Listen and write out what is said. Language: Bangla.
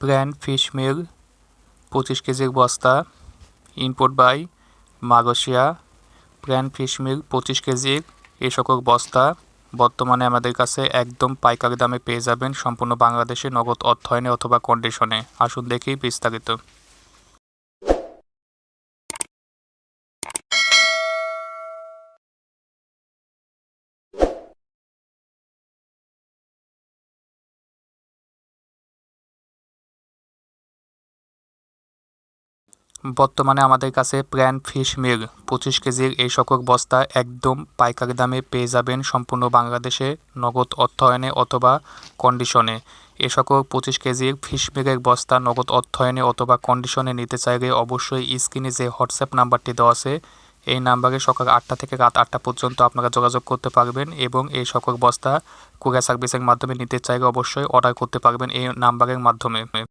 প্ল্যান ফিশ মিল, পঁচিশ কেজির বস্তা, input by Malaysia plan fish meal, পঁচিশ কেজির এ সকল বস্তা। বর্তমানে আমাদের কাছে একদম পাইকারি দামে পেয়ে যাবেন সম্পূর্ণ বাংলাদেশে নগদ অর্থায়নে অথবা কন্ডিশনে আসুন দেখি বিস্তারিত। বর্তমানে আমাদের কাছে প্ল্যান ফিশ মিল। পঁচিশ কেজির এই সকল বস্তা একদম পাইকারি দামে পেয়ে যাবেন সম্পূর্ণ বাংলাদেশে নগদ অর্থায়নে অথবা কন্ডিশনে এ সকল পঁচিশ কেজির ফিশ মিলের বস্তা নগদ অর্থায়নে অথবা কন্ডিশনে নিতে চাইলে অবশ্যই স্ক্রিনে যে হোয়াটসঅ্যাপ নাম্বারটি দেওয়া আছে, এই নাম্বারে সকাল আটটা থেকে রাত আটটা পর্যন্ত আপনারা যোগাযোগ করতে পারবেন এবং এই সকল বস্তা কুরিয়ার সার্ভিসের মাধ্যমে নিতে চাইলে অবশ্যই অর্ডার করতে পারবেন এই নাম্বারের মাধ্যমে।